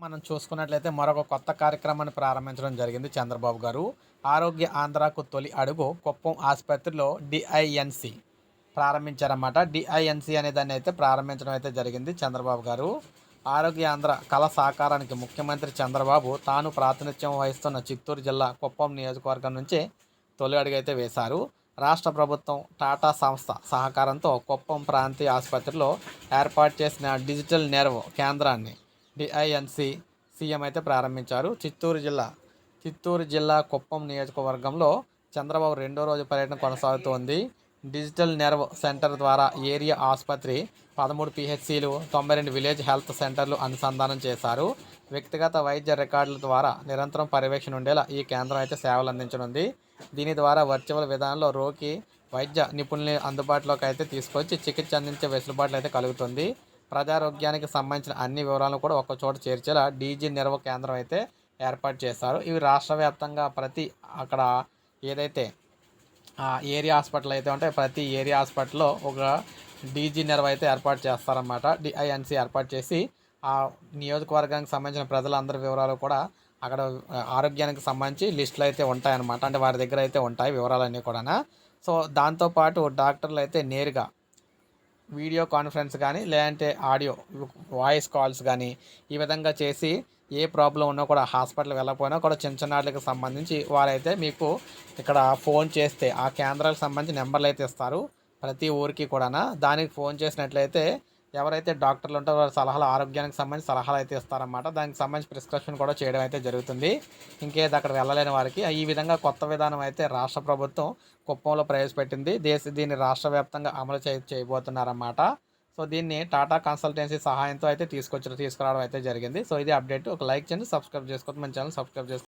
మనం చూసుకున్నట్లయితే మరొక కొత్త కార్యక్రమాన్ని ప్రారంభించడం జరిగింది చంద్రబాబు గారు. ఆరోగ్య ఆంధ్రాకు తొలి అడుగు కుప్పం ఆసుపత్రిలో డిఐఎన్సి ప్రారంభించారన్నమాట. డిఐఎన్సి అనే దాన్ని అయితే ప్రారంభించడం అయితే జరిగింది చంద్రబాబు గారు. ఆరోగ్య ఆంధ్ర కళ సాకారానికి ముఖ్యమంత్రి చంద్రబాబు తాను ప్రాతినిధ్యం వహిస్తున్న చిత్తూరు జిల్లా కుప్పం నియోజకవర్గం నుంచి తొలి అడుగు అయితే వేశారు. రాష్ట్ర ప్రభుత్వం టాటా సంస్థ సహకారంతో కుప్పం ప్రాంతీయ ఆసుపత్రిలో ఏర్పాటు చేసిన డిజిటల్ నెర్వ్ కేంద్రాన్ని డిఐఎన్సి సీఎం అయితే ప్రారంభించారు. చిత్తూరు జిల్లా చిత్తూరు జిల్లా కుప్పం నియోజకవర్గంలో చంద్రబాబు రెండో రోజు పర్యటన కొనసాగుతోంది. డిజిటల్ నెర్వ్ సెంటర్ ద్వారా ఏరియా ఆసుపత్రి పదమూడు పిహెచ్సిలు తొంభై రెండు విలేజ్ హెల్త్ సెంటర్లు అనుసంధానం చేశారు. వ్యక్తిగత వైద్య రికార్డుల ద్వారా నిరంతరం పర్యవేక్షణ ఉండేలా ఈ కేంద్రం అయితే సేవలు అందించనుంది. దీని ద్వారా వర్చువల్ విధానంలో రోగి వైద్య నిపుణుల్ని అందుబాటులోకి అయితే తీసుకొచ్చి చికిత్స అందించే వెసులుబాట్లు అయితే కలుగుతుంది. ప్రజారోగ్యానికి సంబంధించిన అన్ని వివరాలను కూడా ఒక చోట చేర్చేలా డీజీ నిర్వ కేంద్రం అయితే ఏర్పాటు చేస్తారు ఇవి రాష్ట్ర వ్యాప్తంగా ప్రతి అక్కడ ఏదైతే ఆ ఏరియా హాస్పిటల్ అయితే ఉంటే ప్రతి ఏరియా హాస్పిటల్లో ఒక డీజీ నిర్వ అయితే ఏర్పాటు చేస్తారన్నమాట. డిఐఎన్సి ఏర్పాటు చేసి ఆ నియోజకవర్గానికి సంబంధించిన ప్రజలందరి వివరాలు కూడా అక్కడ ఆరోగ్యానికి సంబంధించి లిస్టులు అయితే ఉంటాయన్నమాట. అంటే వారి దగ్గర అయితే ఉంటాయి వివరాలన్నీ కూడా సో దాంతోపాటు డాక్టర్లు అయితే నేరుగా వీడియో కాన్ఫరెన్స్ కానీ లేదంటే ఆడియో వాయిస్ కాల్స్ కానీ ఈ విధంగా చేసి ఏ ప్రాబ్లం ఉన్నా కూడా హాస్పిటల్ వెళ్ళకపోయినా కూడా చిన్న చిన్న వాటికి సంబంధించి వారైతే మీకు ఇక్కడ ఫోన్ చేస్తే ఆ కేంద్రాలకు సంబంధించి నెంబర్లు అయితే ఇస్తారు ప్రతి ఊరికి కూడా దానికి ఫోన్ చేసినట్లయితే ఎవరైతే డాక్టర్లు ఉంటారో వారి సలహాలు ఆరోగ్యానికి సంబంధించి సలహాలు అయితే ఇస్తారన్నమాట. దానికి సంబంధించి ప్రిస్క్రిప్షన్ కూడా చేయడం అయితే జరుగుతుంది. ఇంకేది అక్కడ వెళ్ళలేని వారికి ఈ విధంగా కొత్త విధానం అయితే రాష్ట్ర ప్రభుత్వం కుప్పంలో ప్రవేశపెట్టింది. దేశ దీన్ని రాష్ట్ర వ్యాప్తంగా అమలు చే చేయబోతున్నారన్నమాట. సో దీన్ని టాటా కన్సల్టెన్సీ సహాయంతో అయితే తీసుకొచ్చి తీసుకురావడం అయితే జరిగింది. సో ఇది అప్డేట్. ఒక లైక్ చేయండి సబ్స్క్రైబ్ చేసుకోవద్దు. మన ఛానల్ సబ్స్క్రైబ్ చేసుకోండి